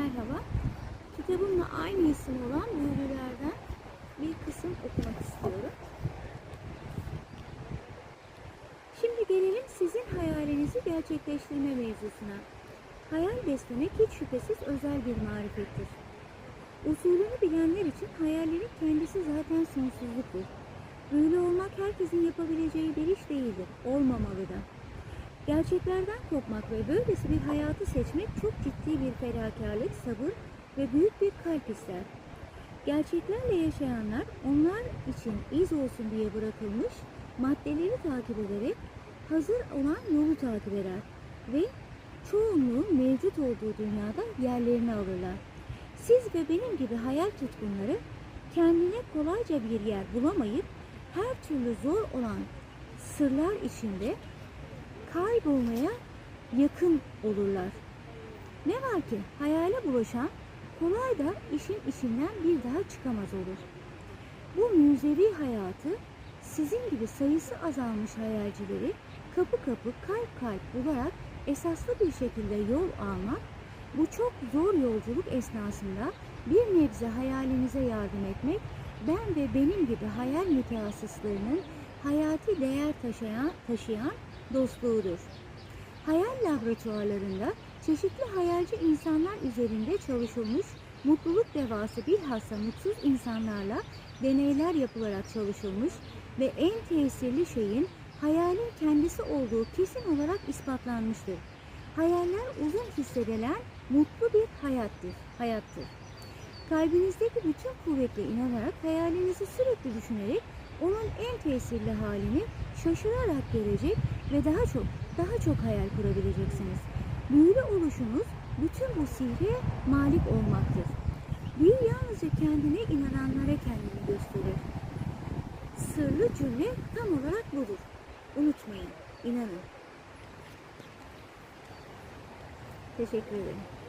merhaba. Kitabımla aynı isim olan büyülülerden bir kısım okumak istiyorum. Şimdi gelelim sizin hayalinizi gerçekleştirme mevzusuna. Hayal beslemek hiç şüphesiz özel bir marifettir. Usulünü bilenler için hayallerin kendisi zaten sonsuzluktur. Böyle olmak herkesin yapabileceği bir iş değildir, olmamalı da. Gerçeklerden kopmak ve böylesi bir hayatı seçmek çok ciddi bir fedakarlık, sabır ve büyük bir kalp ister. Gerçeklerle yaşayanlar onlar için iz olsun diye bırakılmış maddeleri takip ederek hazır olan yolu takip eder ve çoğunluğun mevcut olduğu dünyada yerlerini alırlar. Siz ve benim gibi hayal tutkunları kendine kolayca bir yer bulamayıp her türlü zor olan sırlar içinde kaybolmaya yakın olurlar. Ne var ki hayale bulaşan kolay da işin içinden bir daha çıkamaz olur. Bu müzevi hayatı sizin gibi sayısı azalmış hayalcileri kapı kapı kalp kalp bularak esaslı bir şekilde yol almak, bu çok zor yolculuk esnasında bir nebze hayalinize yardım etmek, ben ve benim gibi hayal mütehassıslarının hayati değer taşıyan, taşıyan dostluğudur. Hayal laboratuvarlarında çeşitli hayalci insanlar üzerinde çalışılmış mutluluk devası bilhassa mutsuz insanlarla deneyler yapılarak çalışılmış ve en tesirli şeyin hayalin kendisi olduğu kesin olarak ispatlanmıştır. Hayaller uzun hissedilen mutlu bir hayattır. hayattır. Kalbinizdeki bütün kuvvetle inanarak hayalinizi sürekli düşünerek onun en tesirli halini şaşırarak görecek ve daha çok daha çok hayal kurabileceksiniz. Büyülü oluşunuz bütün bu sihre malik olmaktır. Büyü yalnızca kendine inananlara kendini gösterir. Sırlı cümle tam olarak budur. Unutmayın, inanın. Teşekkür ederim.